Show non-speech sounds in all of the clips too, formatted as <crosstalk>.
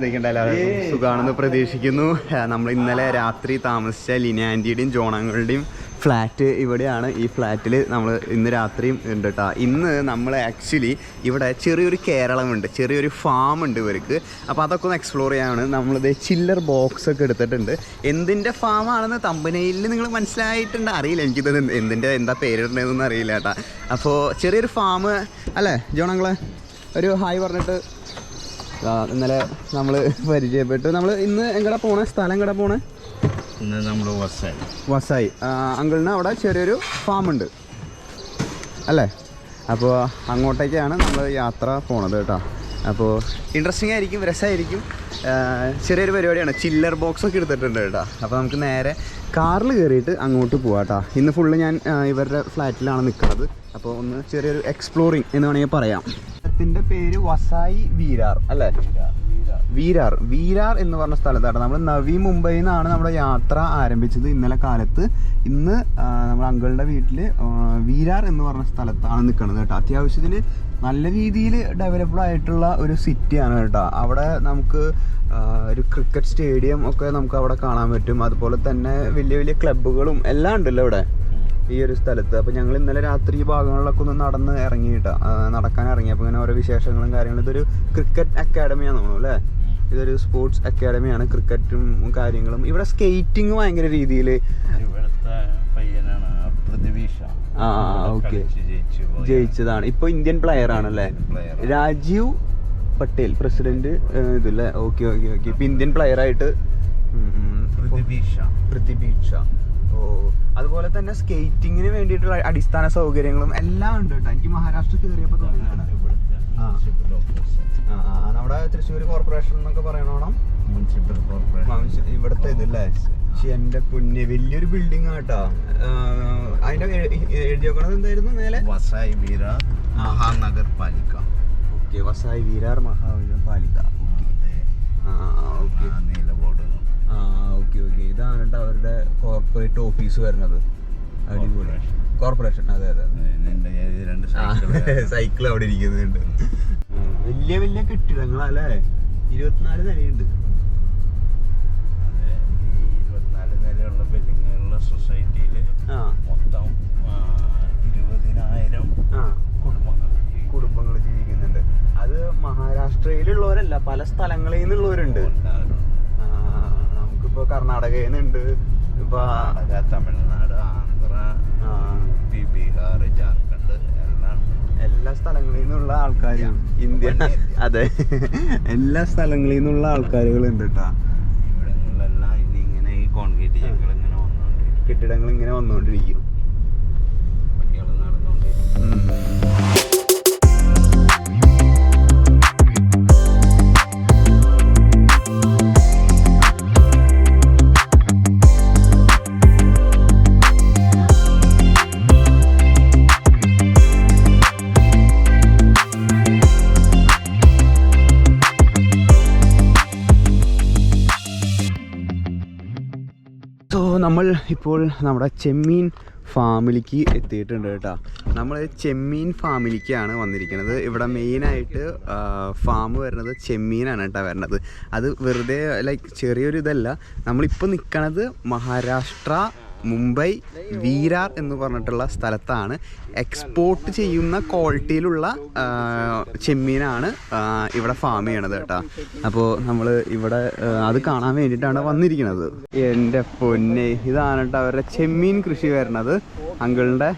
എന്തൊക്കെയുണ്ട് എല്ലാവരും സുഖാണെന്ന് പ്രതീക്ഷിക്കുന്നു. നമ്മൾ ഇന്നലെ രാത്രി താമസിച്ച ലിന ആന്റിയുടെയും ജോണങ്ങളുടെയും ഫ്ലാറ്റ് ഇവിടെയാണ്. ഈ ഫ്ലാറ്റിൽ നമ്മൾ ഇന്ന് രാത്രിയും ഉണ്ട് കേട്ടോ ഇന്ന് നമ്മൾ ആക്ച്വലി ഇവിടെ ചെറിയൊരു കേരളമുണ്ട്. ചെറിയൊരു ഫാം ഉണ്ട് ഇവർക്ക്. അപ്പോൾ അതൊക്കെ ഒന്ന് എക്സ്പ്ലോർ ചെയ്യാണ് നമ്മളിത് ചില്ലർ ബോക്സ് ഒക്കെ എടുത്തിട്ടുണ്ട്. എന്തിന്റെ ഫാമാണെന്ന് തമ്പനയിൽ നിങ്ങൾ മനസ്സിലായിട്ടുണ്ട്. അറിയില്ല എനിക്കിത് എന്ത് എന്തിന്റെ എന്താ പേരിടേണ്ടതെന്നൊന്നും അറിയില്ല കേട്ടോ അപ്പോൾ ചെറിയൊരു ഫാം അല്ലേ ജോണങ്ങളെ ഒരു ഹായ് പറഞ്ഞിട്ട് ഇന്നലെ നമ്മൾ പരിചയപ്പെട്ടു. നമ്മൾ ഇന്ന് എങ്ങടെ പോണേ? സ്ഥലം എങ്ങടെ പോണേ? ഇന്ന് നമ്മൾ വസായി. വസായി. അങ്കിളിന് അവിടെ ചെറിയൊരു ഫാം ഉണ്ട് അല്ലേ? അപ്പോൾ അങ്ങോട്ടേക്കാണ് നമ്മൾ യാത്ര പോണത് കേട്ടോ. അപ്പോൾ ഇൻട്രസ്റ്റിംഗ് ആയിരിക്കും രസമായിരിക്കും ചെറിയൊരു പരിപാടിയാണ്. ചില്ലർ ബോക്സ് ഒക്കെ എടുത്തിട്ടുണ്ട് കേട്ടോ. അപ്പോൾ നമുക്ക് നേരെ കാറിൽ കയറിയിട്ട് അങ്ങോട്ട് പോവാം കേട്ടോ. ഇന്ന് ഫുള്ള് ഞാൻ ഇവരുടെ ഫ്ലാറ്റിലാണ് നിൽക്കുന്നത് അപ്പോൾ ഒന്ന് ചെറിയൊരു എക്സ്പ്ലോറിങ് എന്ന് വേണമെങ്കിൽ പറയാം. സ്ഥലത്തിന്റെ പേര് വസായി വീരാർ അല്ലെ? വീരാർ. വീരാർ എന്ന് പറഞ്ഞ സ്ഥലത്താണ് നമ്മൾ നവി മുംബൈയിൽ നിന്നാണ് നമ്മുടെ യാത്ര ആരംഭിച്ചത് ഇന്നലെ കാലത്ത്. ഇന്ന് നമ്മുടെ അങ്കിളുടെ വീട്ടിൽ വീരാർ എന്ന് പറഞ്ഞ സ്ഥലത്താണ് നിൽക്കുന്നത് കേട്ടോ. അത്യാവശ്യത്തിന് നല്ല രീതിയിൽ ഡെവലപ്ഡ് ആയിട്ടുള്ള ഒരു സിറ്റിയാണ് കേട്ടോ. അവിടെ നമുക്ക് ഒരു ക്രിക്കറ്റ് സ്റ്റേഡിയം ഒക്കെ നമുക്ക് അവിടെ കാണാൻ പറ്റും. അതുപോലെ തന്നെ വലിയ വലിയ ക്ലബ്ബുകളും എല്ലാം ഉണ്ടല്ലോ ഇവിടെ. ഈ ഒരു സ്ഥലത്ത്. അപ്പോൾ ഞങ്ങൾ ഇന്നലെ രാത്രി ഈ ഭാഗങ്ങളിലൊക്കെ ഒന്ന് നടന്ന് ഇറങ്ങിയിട്ടാ. നടക്കാൻ ഇറങ്ങി. അപ്പോൾ ഇങ്ങനെ ഓരോ വിശേഷങ്ങളും കാര്യങ്ങളും. ഇതൊരു ക്രിക്കറ്റ് അക്കാഡമിയാണ് തോന്നുന്നു അല്ലേ? ഇതൊരു സ്പോർട്സ് അക്കാഡമിയാണ് ക്രിക്കറ്റും കാര്യങ്ങളും. ഇവിടെ സ്കേറ്റിംഗ് ഭയങ്കര രീതിയിൽ ആ ഓക്കെ. ജയിച്ചതാണ്. ഇപ്പോൾ ഇന്ത്യൻ പ്ലെയർ ആണല്ലേ രാജീവ് പട്ടേൽ പ്രസിഡന്റ് ഇതല്ലേ? Okay okay okay. ഇപ്പൊ ഇന്ത്യൻ പ്ലെയർ ആയിട്ട് ഉം, ഉം. അതുപോലെ തന്നെ സ്കേറ്റിങ്ങിന് വേണ്ടിയിട്ടുള്ള അടിസ്ഥാന സൗകര്യങ്ങളും എല്ലാം ഉണ്ട് കേട്ടോ. എനിക്ക് മഹാരാഷ്ട്ര കയറിയപ്പോൾ തോന്നിയതാണ്. നമ്മുടെ തൃശ്ശൂർ കോർപ്പറേഷൻ എന്നൊക്കെ പറയണോണം? ഇവിടുത്തെ ഇതല്ലേ? പക്ഷെ എന്റെ പുണ്യ വലിയൊരു ബിൽഡിംഗ് ആട്ടോ അതിന്റെ എഴുതി നോക്കണത് എന്തായിരുന്നു മേലെ? Vasai Virar Mahanagar Palika okay Vasai Virar Mahanagar Palika okay. ആ ഓക്കെ ആ ഓക്കെ ഓക്കെ. ഇതാണ് കേട്ടോ അവരുടെ കോർപ്പറേറ്റ് ഓഫീസ് വരുന്നത്. അടിപൊളി. കോർപ്പറേഷൻ അതെ അതെ രണ്ട് സൈക്കിൾ <laughs> അവിടെ ഇരിക്കുന്നുണ്ട്. വലിയ വലിയ കെട്ടിടങ്ങളല്ലേ? ഇരുപത്തിനാല് നിലയുണ്ട്. അതെ ഈ ഇരുപത്തിനാല് നിലയുള്ള ബിൽഡിങ്ങുള്ള സൊസൈറ്റിയിൽ ആ. മൊത്തം ആ, ഇരുപതിനായിരം കുടുംബങ്ങൾ. കുടുംബങ്ങൾ ജീവിക്കുന്നുണ്ട്. അത് മഹാരാഷ്ട്രയിലുള്ളവരല്ല പല സ്ഥലങ്ങളിൽ നിന്നുള്ളവരുണ്ട്. നമുക്കിപ്പോ കർണാടകയിൽ നിന്നുണ്ട് ഇപ്പൊ തമിഴ്നാട് ആന്ധ്ര ബീഹാർ ജാർഖണ്ഡ് എല്ലാം എല്ലാ സ്ഥലങ്ങളിൽ നിന്നുള്ള ആൾക്കാരും ഇന്ത്യ. അതെ. എല്ലാ സ്ഥലങ്ങളിൽ നിന്നുള്ള ആൾക്കാരുകളുണ്ട് കേട്ടാ ഇവിടങ്ങളിലെല്ലാം ഇനി ഇങ്ങനെ ഈ കോൺക്രീറ്റ് ഇങ്ങനെ വന്നുകൊണ്ടിരിക്കും കെട്ടിടങ്ങൾ ഇങ്ങനെ വന്നുകൊണ്ടിരിക്കും ഇപ്പോൾ നമ്മുടെ ചെമ്മീൻ ഫാമിലിക്ക് എത്തിയിട്ടുണ്ട് കേട്ടോ. നമ്മൾ ചെമ്മീൻ ഫാമിലിക്കാണ് വന്നിരിക്കുന്നത്. ഇവിടെ മെയിനായിട്ട് ഫാം വരുന്നത് ചെമ്മീനാണ് കേട്ടോ വരുന്നത്. അത് വെറുതെ ലൈക്ക് ചെറിയൊരു ഇതല്ല നമ്മളിപ്പോൾ നിൽക്കണത് മഹാരാഷ്ട്ര മുംബൈ വീരാർ എന്ന് പറഞ്ഞിട്ടുള്ള സ്ഥലത്താണ് എക്സ്പോർട്ട് ചെയ്യുന്ന ക്വാളിറ്റിയിലുള്ള ചെമ്മീനാണ് ഇവിടെ ഫാം ചെയ്യണത് കേട്ടോ. അപ്പോൾ നമ്മൾ ഇവിടെ അത് കാണാൻ വേണ്ടിയിട്ടാണ് വന്നിരിക്കുന്നത്. എന്റെ പൊന്നെ ഇതാണ് കേട്ടോ അവരുടെ ചെമ്മീൻ കൃഷി വരണത് അങ്കിളിന്റെ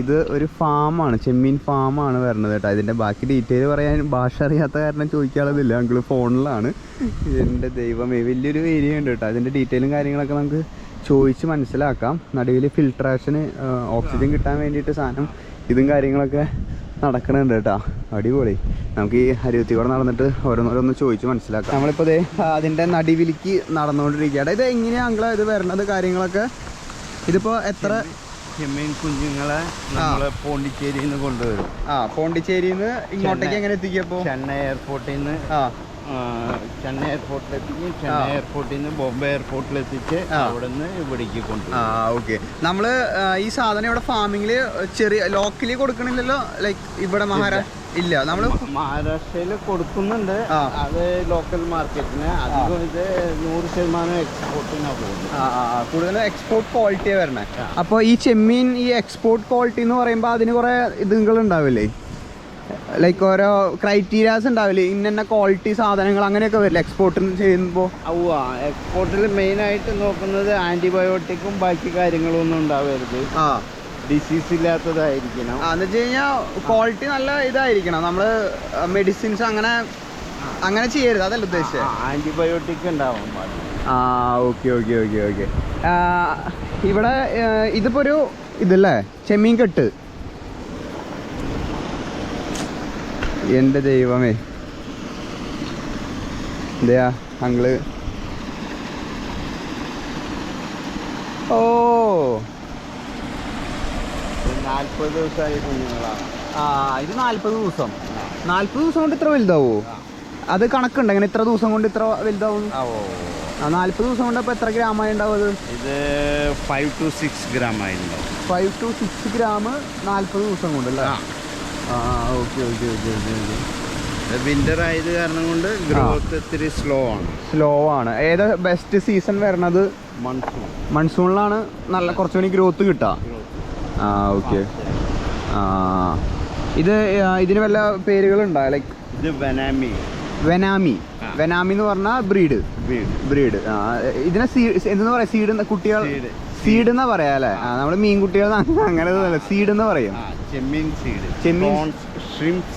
ഇത് ഒരു ഫാമാണ് ചെമ്മീൻ ഫാമാണ് വരുന്നത് കേട്ടോ. ഇതിന്റെ ബാക്കി ഡീറ്റെയിൽ പറയാൻ ഭാഷ അറിയാത്ത കാരണം ചോദിക്കാനുള്ളതില്ല. അങ്കിൾ ഫോണിലാണ് എന്റെ ദൈവമേ വലിയൊരു ഏരിയ ഉണ്ട് കേട്ടോ. അതിന്റെ ഡീറ്റെയിലും കാര്യങ്ങളൊക്കെ നമുക്ക് ചോദിച്ച് മനസ്സിലാക്കാം. നടുവിൽ ഫിൽട്രേഷന് ഓക്സിജൻ കിട്ടാൻ വേണ്ടിയിട്ട് സാധനം ഇതും കാര്യങ്ങളൊക്കെ നടക്കണുണ്ട് കേട്ടോ. അടിപൊളി. നമുക്ക് ഈ ഹരിവത്തി കൂടെ നടന്നിട്ട് ഓരോന്നോരോന്ന് ചോദിച്ച് മനസ്സിലാക്കാം. നമ്മളിപ്പോൾ ഇതേ അതിന്റെ നടുവിലേക്ക് നടന്നുകൊണ്ടിരിക്കുകയാണ്. ഇത് എങ്ങനെയാണ് അങ്കിളെ ഇത് വരണത് കാര്യങ്ങളൊക്കെ? ഇതിപ്പോൾ എത്ര? ചെമ്മീൻ കുഞ്ഞുങ്ങളെ നമ്മൾ പോണ്ടിച്ചേരിയിൽ നിന്ന് കൊണ്ടുവരും. ആ പോണ്ടിച്ചേരിയിൽ നിന്ന് ഇങ്ങോട്ടേക്ക് എങ്ങനെ എത്തിക്കപ്പോ ചെന്നൈ എയർപോർട്ടിൽ നിന്ന് ആ, ചെന്നൈ എയർപോർട്ടിൽ എത്തിക്കും ചെന്നൈ എയർപോർട്ടിൽ നിന്ന് ബോംബെ എയർപോർട്ടിൽ എത്തിച്ച് ആ. അവിടെ നിന്ന് ഇവിടേക്ക് ആ കൊണ്ടുവരും ഓക്കെ നമ്മൾ ഈ സാധനം ഇവിടെ ഫാമിങ്ങിൽ ചെറിയ ലോക്കലി കൊടുക്കണില്ലല്ലോ? ലൈക്ക് ഇവിടെ മഹാരാഷ്ട്ര ഇല്ല. നമ്മൾ മഹാരാഷ്ട്രയിൽ കൊടുക്കുന്നുണ്ട്. അത് ലോക്കൽ മാർക്കറ്റിന് അധികം ഇത് നൂറ് ശതമാനം എക്സ്പോർട്ടിനാണ് പോകുന്നത്. കൂടുതലും എക്സ്പോർട്ട് ക്വാളിറ്റിയാണ് വരണേ. അപ്പൊ അപ്പോൾ ഈ ചെമ്മീൻ ഈ എക്സ്പോർട്ട് ക്വാളിറ്റി എന്ന് പറയുമ്പോൾ അതിന് കുറേ ഇതുകൾ ഉണ്ടാവില്ലേ ലൈക്ക് ഓരോ ക്രൈറ്റീരിയാസ് ഉണ്ടാവില്ലേ? ഇന്ന ക്വാളിറ്റി സാധനങ്ങൾ അങ്ങനെയൊക്കെ വരില്ല? എക്സ്പോർട്ട് ചെയ്യുമ്പോൾ ഉവ്വ എക്സ്പോർട്ടിൽ മെയിനായിട്ട് നോക്കുന്നത് ആന്റിബയോട്ടിക്കും ബാക്കി കാര്യങ്ങളും ഒന്നും ഉണ്ടാവരുത്. ആ. ഡിസീസ് ഇല്ലാത്തതായിരിക്കണം. എന്ന് വെച്ച് കഴിഞ്ഞാൽ ക്വാളിറ്റി നല്ല ഇതായിരിക്കണം. നമ്മൾ മെഡിസിൻസ് അങ്ങനെ അങ്ങനെ ചെയ്യരുത്. അതല്ല ഉദ്ദേശിച്ചത് ആന്റിബയോട്ടിക് ഉണ്ടാവാൻ പാടില്ല ആ ഓക്കെ ഓക്കെ ഓക്കെ ഓക്കെ ഇവിടെ ഇതിപ്പോ ഒരു ഇതല്ലേ? ചെമ്മീൻ കെട്ട് എന്റെ ദൈവമേ. എന്തെയാ അങ്ങൾ ഓ. നാൽപ്പത് ദിവസമായി കുഞ്ഞുങ്ങളാണ് ആ ഇത് നാൽപ്പത് ദിവസം. നാൽപ്പത് ദിവസം കൊണ്ട് ഇത്ര വലുതാവോ? അത് കണക്കുണ്ട്. അങ്ങനെ ഇത്ര ദിവസം കൊണ്ട് ഇത്ര വലുതാവും? നാൽപ്പത് ദിവസം കൊണ്ട് അപ്പോൾ എത്ര ഗ്രാമായി ഉണ്ടാവും അത്? ഇത് ഫൈവ് ടു സിക്സ് ഗ്രാം ആയിരുന്നു ഫൈവ് ടു സിക്സ് ഗ്രാം നാൽപ്പത് ദിവസം കൊണ്ട് അല്ലേ? ആ. Okay okay okay okay okay. Winter ആയത് കാരണം കൊണ്ട് ഗ്രോത്ത് ഇത്തിരി സ്ലോ ആണ്. സ്ലോ ആണ്. ഏതാ ബെസ്റ്റ് സീസൺ വരണത്? മൺസൂൺ മൺസൂണിലാണ് നല്ല കുറച്ചുകൂടി ഗ്രോത്ത് കിട്ടുക ആ ഓക്കെ. ആ. ഇത് ഇതിന് വല്ല പേരുകളുണ്ടോ? ലൈക്ക് ഇത് വെനാമി വെനാമി വെനാമി എന്ന് പറഞ്ഞാൽ ബ്രീഡ് ബ്രീഡ് ബ്രീഡ് ആ ഇതിനെ സീഡ് എന്തെന്ന് പറയാ? സീഡ് കുട്ടികൾ. സീഡ് എന്നാ പറയാ അല്ലേ? ആ നമ്മൾ മീൻകുട്ടികൾ അങ്ങനെ സീഡ് എന്ന് പറയും. ചെമ്മീൻ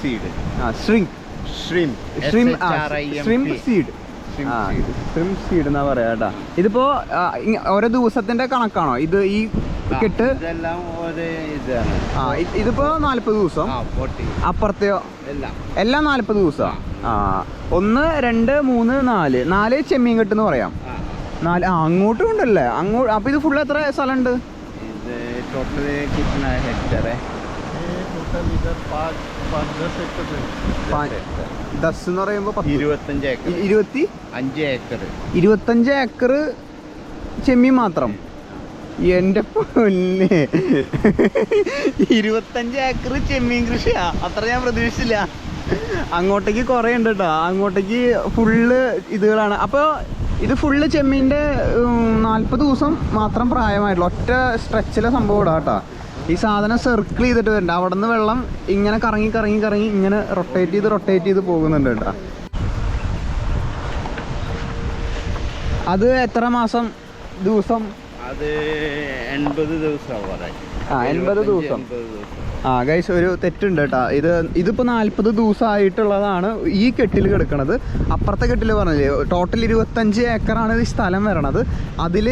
സീഡ്. ചെമ്മീൻ- ആ ഷ്രിംപ് എന്നാ പറയാ കേട്ടാ. ഇതിപ്പോ ഓരോ ദിവസത്തിന്റെ കണക്കാണോ? ഇത് ഈ കെട്ട്? ആ ഇതിപ്പോ നാല്പത് ദിവസം. അപ്പുറത്തെയോ? എല്ലാം. നാല്പത് ദിവസം. ആ ഒന്ന് രണ്ട് മൂന്ന് നാല്. നാല് ചെമ്മീൻ കെട്ട് എന്ന് പറയാം നാല് ആ അങ്ങോട്ടും ഉണ്ടല്ലേ? അങ്ങോട്ട് അപ്പോൾ ഇത് ഫുൾ എത്ര സ്ഥലമുണ്ട്? ഇത് ഹെക്ടർ എന്ന് ഇരുപത്തഞ്ച് ഏക്കർ. ചെമ്മീൻ മാത്രം? എന്റെ പൊന്നെ. ഇരുപത്തഞ്ച് ഏക്കർ ചെമ്മീൻ കൃഷിയാ. അത്ര ഞാൻ പ്രതീക്ഷിച്ചില്ല. അങ്ങോട്ടേക്ക് കൊറേ ഉണ്ട് കേട്ടോ അങ്ങോട്ടേക്ക് ഫുള്ള് ഇതുകളാണ്. അപ്പോൾ ഇത് ഫുള്ള് ചെമ്മീന്റെ നാൽപ്പത് ദിവസം മാത്രം പ്രായമായിട്ടുള്ള. ഒറ്റ സ്ട്രെച്ചിലെ സംഭവം ഇടാം കേട്ടോ. ഈ സാധനം സർക്കിൾ ചെയ്തിട്ട് വരുന്നുണ്ട് അവിടെ നിന്ന് വെള്ളം ഇങ്ങനെ കറങ്ങി കറങ്ങി കറങ്ങി ഇങ്ങനെ റൊട്ടേറ്റ് ചെയ്ത് റൊട്ടേറ്റ് ചെയ്ത് പോകുന്നുണ്ട് കേട്ടോ. അത് എത്ര മാസം ദിവസം? അത് എൺപത് ദിവസം ആ, 80 ദിവസം. ആ ഗൈസ് ഒരു തെറ്റുണ്ട് കേട്ടോ. ഇത് ഇതിപ്പോൾ നാൽപ്പത് ദിവസമായിട്ടുള്ളതാണ് ഈ കെട്ടിൽ കിടക്കുന്നത് അപ്പുറത്തെ കെട്ടിൽ പറഞ്ഞില്ലേ ടോട്ടൽ ഇരുപത്തഞ്ച് ഏക്കറാണ് ഈ സ്ഥലം വരണത്. അതിൽ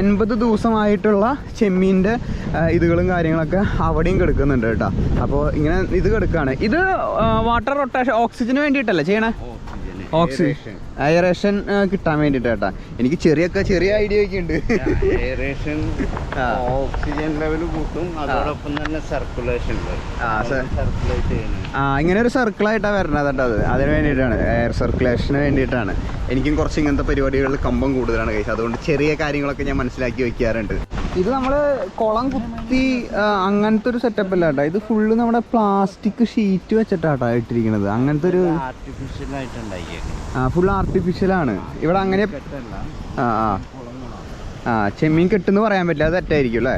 എൺപത് ദിവസമായിട്ടുള്ള ചെമ്മീന്റെ ഇതുകളും കാര്യങ്ങളൊക്കെ അവിടെയും കിടക്കുന്നുണ്ട് കേട്ടോ. അപ്പോൾ ഇങ്ങനെ ഇത് കിടക്കുകയാണ് ഇത് വാട്ടർ റൊട്ടേഷൻ ഓക്സിജന് വേണ്ടിയിട്ടല്ലേ ചെയ്യണേ? ഓക്സിജൻ എയറേഷൻ കിട്ടാൻ വേണ്ടിട്ട് കേട്ടാ. എനിക്ക് ചെറിയൊക്കെ ചെറിയ ഐഡിയ ഒക്കെ ഉണ്ട്. എയറേഷൻ. ഓക്സിജൻ ലെവൽ കൂട്ടും. അതോടൊപ്പം തന്നെ സർക്കുലേഷൻ ആ ഇങ്ങനെ ഒരു സർക്കിളായിട്ടാണ് വരണത് കേട്ടോ അത്. അതിന് വേണ്ടിയിട്ടാണ്. എയർ സർക്കുലേഷന് വേണ്ടിയിട്ടാണ്. എനിക്കും കുറച്ച് ഇങ്ങനത്തെ പരിപാടികളിൽ കമ്പം കൂടുതലാണ് കഴിച്ചത് അതുകൊണ്ട് ചെറിയ കാര്യങ്ങളൊക്കെ ഞാൻ മനസ്സിലാക്കി വെക്കാറുണ്ട്. ഇത് നമ്മൾ കുളം കുത്തി അങ്ങനത്തെ ഒരു സെറ്റപ്പ് അല്ല കേട്ടോ ഇത് ഫുള്ള് നമ്മുടെ പ്ലാസ്റ്റിക് ഷീറ്റ് വെച്ചിട്ടാട്ടോ ഇട്ടിരിക്കുന്നത് അങ്ങനത്തെ ഒരു ആർട്ടിഫിഷ്യൽ ആണ് ഉണ്ടാക്കിയേക്കുന്നത് ഫുൾ ആർട്ടിഫിഷ്യലാണ് ഇവിടെ അങ്ങനെ ആ ആ. ആ ചെമ്മീൻ കെട്ടെന്ന് പറയാൻ പറ്റില്ല. അത് തെറ്റായിരിക്കും അല്ലേ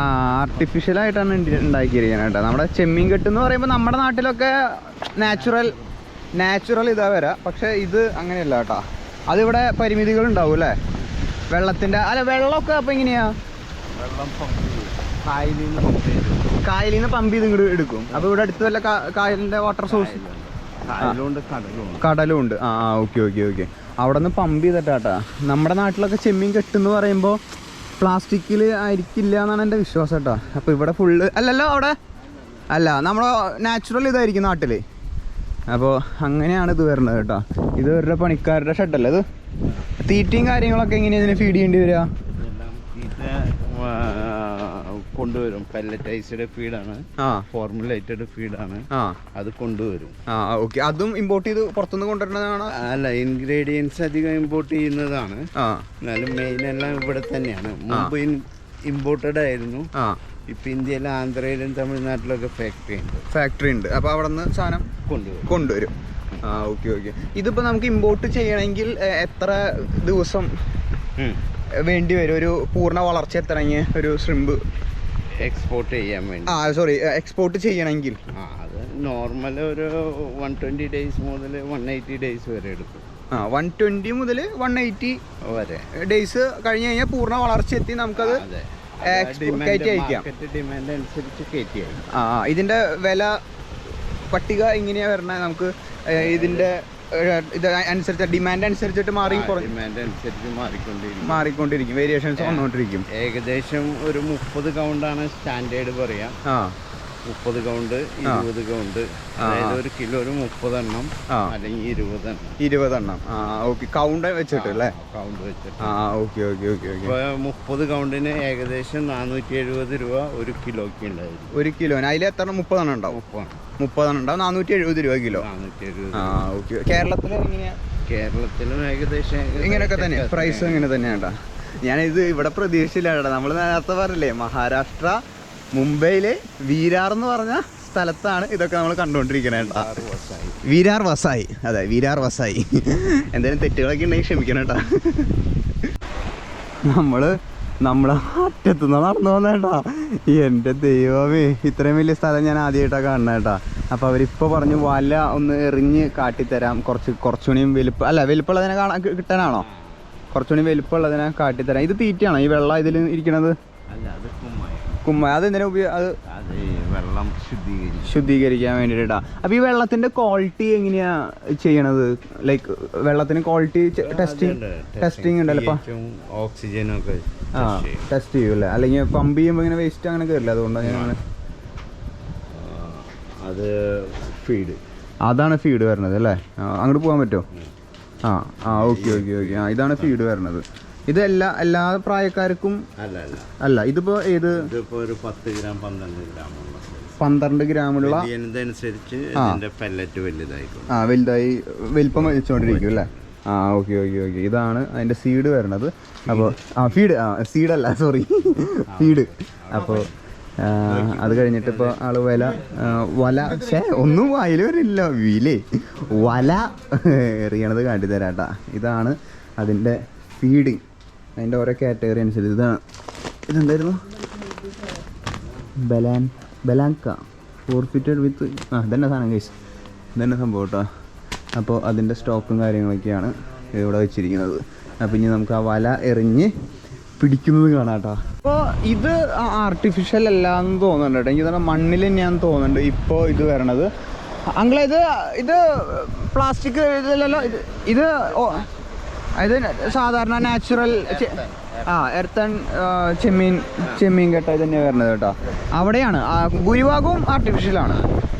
ആർട്ടിഫിഷ്യൽ ആയിട്ടാണ് ആർട്ടിഫിഷ്യലായിട്ടാണ് ഉണ്ടാക്കിയിരിക്കുന്നത് കേട്ടോ നമ്മുടെ ചെമ്മീൻ കെട്ടെന്ന് പറയുമ്പോൾ നമ്മുടെ നാട്ടിലൊക്കെ നാച്ചുറൽ നാച്ചുറൽ ഇതാ വരാം. പക്ഷേ ഇത് അങ്ങനെയല്ല കേട്ടോ അതിവിടെ പരിമിതികൾ ഉണ്ടാവും അല്ലേ വെള്ളത്തിന്റെ അല്ല വെള്ളമൊക്കെ അപ്പൊ എങ്ങനെയാ? വെള്ളം കായലിൽ നിന്ന് പമ്പ് ചെയ്ത് കായലിൽ നിന്ന് പമ്പ് ചെയ്ത് ഇങ്ങോട്ട് എടുക്കും. അപ്പൊ ഇവിടെ അടുത്ത് വല്ല കായലിന്റെ വാട്ടർ സോഴ്സ് കടലും ഉണ്ട് ആ ആ ഓക്കെ ഓക്കെ ഓക്കെ അവിടെ നിന്ന് പമ്പ് ചെയ്തിട്ടാട്ടാ. നമ്മുടെ നാട്ടിലൊക്കെ ചെമ്മീൻ കെട്ടെന്ന് പറയുമ്പോൾ പ്ലാസ്റ്റിക്കിൽ ആയിരിക്കില്ല എന്നാണ് എന്റെ വിശ്വാസം കേട്ടോ അപ്പോൾ ഇവിടെ ഫുള്ള് അല്ലല്ലോ അവിടെ? അല്ല നമ്മുടെ നാച്ചുറൽ ഇതായിരിക്കും നാട്ടിൽ അപ്പോൾ അങ്ങനെയാണ് ഇത് വരുന്നത് കേട്ടോ. ഇത് ഇവരുടെ പണിക്കാരുടെ ഷെഡല്ലേ ഇത്? തീറ്റയും കാര്യങ്ങളൊക്കെ എങ്ങനെയാണ് ഇതിനെ ഫീഡ് ചെയ്യേണ്ടി വരിക? കൊണ്ടുവരും. പെല്ലറ്റൈസ്ഡ് ഫീഡാണ് ഫോർമുലേറ്റഡ് ഫീഡാണ് അത് കൊണ്ടുവരും. ആ ഓക്കെ അതും ഇമ്പോർട്ട് ചെയ്ത് പുറത്തുനിന്ന് കൊണ്ടുവരുന്നതാണ്? അല്ല ഇൻഗ്രീഡിയൻസ് അധികം ഇമ്പോർട്ട് ചെയ്യുന്നതാണ്. എന്നാലും മെയിൻ എല്ലാം ഇവിടെ തന്നെയാണ്. മുമ്പ് ഇമ്പോർട്ടഡ് ആയിരുന്നു. ഇപ്പം ഇന്ത്യയിലെ ആന്ധ്രയിലും തമിഴ്നാട്ടിലൊക്കെ ഫാക്ടറി ഉണ്ട്. ഫാക്ടറി ഉണ്ട്. അപ്പൊ അവിടെ നിന്ന് സാധനം കൊണ്ടുവരും. കൊണ്ടുവരും. ആ ഓക്കെ ഓക്കെ. ഇതിപ്പോൾ നമുക്ക് ഇമ്പോർട്ട് ചെയ്യണമെങ്കിൽ എത്ര ദിവസം വേണ്ടി വരും? ഒരു പൂർണ വളർച്ച എത്തണമെങ്കിൽ ഒരു ശ്രിമ്പ് എക്സ്പോർട്ട് ചെയ്യാൻ വേണ്ടി. ആ സോറി എക്സ്പോർട്ട് ചെയ്യണമെങ്കിൽ. അത് നോർമൽ ഒരു വൺ ട്വന്റി ഡേയ്സ് മുതൽ വൺ എയ്റ്റി ഡേയ്സ് വരെ എടുക്കും. ആ വൺ ട്വന്റി മുതൽ വൺ എയ്റ്റി വരെ. ഡേയ്സ് കഴിഞ്ഞ് കഴിഞ്ഞാൽ പൂർണ വളർച്ച എത്തി നമുക്കത് അതെ. കയറ്റി അയക്കാം. ഡിമാൻഡ് അനുസരിച്ച് കയറ്റി അയക്കാം. ആ ഇതിന്റെ ഇതിന്റെ വില പട്ടിക ഇങ്ങനെയാ വരണേ? നമുക്ക് ഇതിന്റെ ഇത് അനുസരിച്ച് ഡിമാൻഡ് അനുസരിച്ചിട്ട് മാറി ഡിമാൻഡ് അനുസരിച്ച് മാറിക്കൊണ്ടിരിക്കും. മാറിക്കൊണ്ടിരിക്കും. വേരിയേഷൻസ് വന്നുകൊണ്ടിരിക്കും ഏകദേശം ഒരു മുപ്പത് കൗണ്ടാണ് സ്റ്റാൻഡേർഡ് പറയാ. ആ. മുപ്പത് കൗണ്ട് ഇരുപത് കൗണ്ട്. അതായത് ഒരു കിലോ ഒരു മുപ്പതെണ്ണം. അല്ലെങ്കിൽ ഇരുപതെണ്ണം. ഇരുപതെണ്ണം. ആ ഓക്കെ. കൗണ്ട് വെച്ചിട്ട് അല്ലേ? കൗണ്ട് വെച്ചിട്ട്. ആ ഓക്കെ ഓക്കെ ഓക്കെ ഓക്കെ. ഇപ്പൊ മുപ്പത് കൗണ്ടിന് ഏകദേശം നാനൂറ്റി എഴുപത് രൂപ ഒരു കിലോക്ക് ഉണ്ടായിരുന്നു. ഒരു കിലോന് അതിൽ എത്ര മുപ്പതെണ്ണം ഉണ്ടാവും? മുപ്പത് മുപ്പതെണ്ണം ഉണ്ടാവും. നാനൂറ്റി എഴുപത് രൂപ കിലോ. നാനൂറ്റി എഴുപത് ആ ഓക്കെ. കേരളത്തിൽ എങ്ങനെയാ? കേരളത്തിലും ഏകദേശം ഇങ്ങനെയൊക്കെ തന്നെ. പ്രൈസ് ഇങ്ങനെ തന്നെയാണ്ടാ ഞാനിത് ഇവിടെ പ്രതീക്ഷിച്ചില്ല നമ്മൾ നേരത്തെ പറഞ്ഞില്ലേ മഹാരാഷ്ട്ര മുംബൈയിലെ വീരാർ എന്ന് പറഞ്ഞ സ്ഥലത്താണ് ഇതൊക്കെ നമ്മൾ കണ്ടുകൊണ്ടിരിക്കുന്നത് കേട്ടോ. വീരാർ വസായി. അതെ വീരാർ വസായി. എന്തെങ്കിലും തെറ്റുകളൊക്കെ ഉണ്ടെങ്കിൽ ക്ഷമിക്കണം കേട്ടോ. നമ്മൾ നമ്മളെ അറ്റത്തുനിന്ന് നടന്നു വന്നേട്ടാ എന്റെ ദൈവമേ ഇത്രയും വലിയ സ്ഥലം ഞാൻ ആദ്യമായിട്ടാണ് കാണുന്നത് കേട്ടാ. അപ്പോൾ അവരിപ്പോൾ പറഞ്ഞു വല ഒന്ന് എറിഞ്ഞ് കാട്ടിത്തരാം. കുറച്ച് കുറച്ചുകൂടിയും വലുപ്പം അല്ല വലുപ്പമുള്ളതിനെ കാണാൻ കിട്ടാനാണോ? കുറച്ചുകൂടി വലുപ്പമുള്ളതിനെ കാട്ടിത്തരാം. ഇത് തീറ്റയാണോ? ഈ വെള്ളം ഇതിൽ ഇരിക്കണത്? അല്ല അത് കുമ്മായി അതെന്തിനാ ഉപയോഗ അത് അത് ഈ വെള്ളം ശുദ്ധീകരിക്കും. ശുദ്ധീകരിക്കാൻ വേണ്ടിട്ടാ. അപ്പൊ ഈ വെള്ളത്തിന്റെ ക്വാളിറ്റി എങ്ങനെയാ ചെയ്യണത്? ലൈക്ക് വെള്ളത്തിന് ക്വാളിറ്റി ടെസ്റ്റിംഗ് ടെസ്റ്റിംഗ് ഉണ്ടല്ലോ. ഇപ്പൊ ഓക്സിജനും ഒക്കെ ആ test ചെയ്യും. ടെസ്റ്റ് ചെയ്യൂല്ലേ അല്ലെങ്കിൽ പമ്പ് ചെയ്യുമ്പോൾ ഇങ്ങനെ വേസ്റ്റ് അങ്ങനെ കയറില്ല അങ്ങനെ- ആ, അത് ഫീഡ് അതാണ് ഫീഡ് വരുന്നത് അല്ലേ? അങ്ങോട്ട് പോകാൻ പറ്റുമോ? ആ ആ ഓക്കെ ഓക്കെ ഓക്കെ ആ ഇതാണ് ഫീഡ് വരുന്നത്. ഇത് എല്ലാ എല്ലാ പ്രായക്കാർക്കും അല്ല അല്ല. അല്ല ഇതിപ്പോ ഏത്? ഇതിപ്പോ ഒരു പത്ത് ഗ്രാം പന്ത്രണ്ട് ഗ്രാം പന്ത്രണ്ട് ഗ്രാമുള്ള പെല്ലറ്റ് ആ. വലുതായി വലിപ്പം വെച്ചോണ്ടിരിക്കും അല്ലേ? ആ ഓക്കെ ഓക്കെ ഓക്കെ ഇതാണ് അതിന്റെ സീഡ് വരണത്. അപ്പോൾ ആ ഫീഡ് ആ സീഡല്ല സോറി ഫീഡ് അപ്പോൾ അത് കഴിഞ്ഞിട്ട് ഇപ്പോൾ ആൾ വില വല പക്ഷേ ഒന്നും വായിൽ വരില്ല വിലേ. വല എറിയണത് കാട്ടിത്തരാം കേട്ടാ ഇതാണ് അതിന്റെ ഫീഡിങ് അതിന്റെ ഓരോ കാറ്റഗറി അനുസരിച്ച്. ഇതാണ് ഇതെന്തായിരുന്നു? ബലാൻ ബലാങ്ക ഫോർഫിറ്റഡ് വിത്ത് ആ ഇതന്നെ സാധനം കേസ് ഇതന്നെ സംഭവം കേട്ടോ. അപ്പോൾ അതിന്റെ സ്റ്റോക്കും കാര്യങ്ങളൊക്കെയാണ് ഇവിടെ വെച്ചിരിക്കുന്നത്. അപ്പോൾ ഇനി നമുക്ക് ആ വല എറിഞ്ഞ് പിടിക്കുന്നത് കാണാം കേട്ടോ. അപ്പോൾ ഇത് ആർട്ടിഫിഷ്യൽ അല്ല എന്ന് തോന്നുന്നുണ്ട് കേട്ടോ. എനിക്ക് തന്നെ മണ്ണിൽ തന്നെയാണെന്ന് തോന്നുന്നുണ്ട് ഇപ്പോൾ ഇത് വരണത്. അങ്കിളെ ഇത് ഇത് പ്ലാസ്റ്റിക് ഇതല്ലല്ലോ ഇത് ഇത് ഇത് സാധാരണ നാച്ചുറൽ ആ എർത്തൺ ചെമ്മീൻ ചെമ്മീൻ കെട്ട തന്നെ വരുന്നത് കേട്ടോ. അവിടെയാണ്. ഭൂരിഭാഗവും ആർട്ടിഫിഷ്യലാണ്